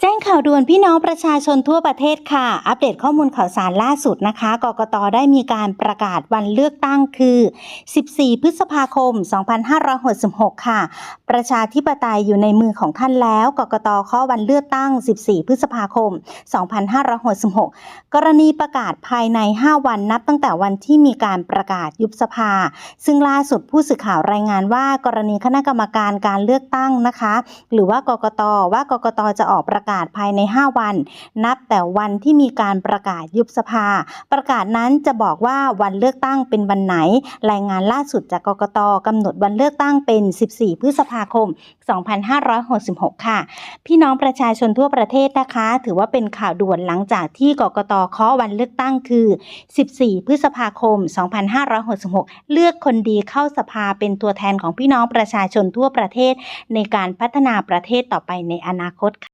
แจ้ง ข่าวด่วนพี่น้องประชาชนทั่วประเทศค่ะ อัปเดตข้อมูลข่าวสารล่าสุดนะคะ กกตได้มีการประกาศวันเลือกตั้งคือ 14 พฤษภาคม 2566 ค่ะ ประชาธิปไตยอยู่ในมือของท่านแล้ว กกตข้อวันเลือกตั้ง 14 พฤษภาคม 2566 กรณีประกาศภายใน 5 วันนับตั้งแต่วันที่มีการประกาศยุบสภา ซึ่งล่าสุดผู้สื่อข่าวรายงานว่ากรณีคณะกรรมการการเลือกตั้งนะคะ หรือว่ากกตว่ากกตจะออกประกาศภายใน 5 วัน นับแต่วันที่มีการประกาศยุบสภา ประกาศนั้นจะบอกว่าวันเลือกตั้งเป็นวันไหน รายงานล่าสุดจากกกตกำหนดวันเลือกตั้งเป็น 14 พฤษภาคม 2566 ค่ะ พี่น้องประชาชนทั่วประเทศนะคะ ถือว่าเป็นข่าวด่วนหลังจากที่กกตเคาะวันเลือกตั้งคือ 14 พฤษภาคม 2566 เลือกคนดีเข้าสภาเป็นตัวแทนของพี่น้องประชาชนทั่วประเทศในการพัฒนาประเทศต่อไปในอนาคตค่ะ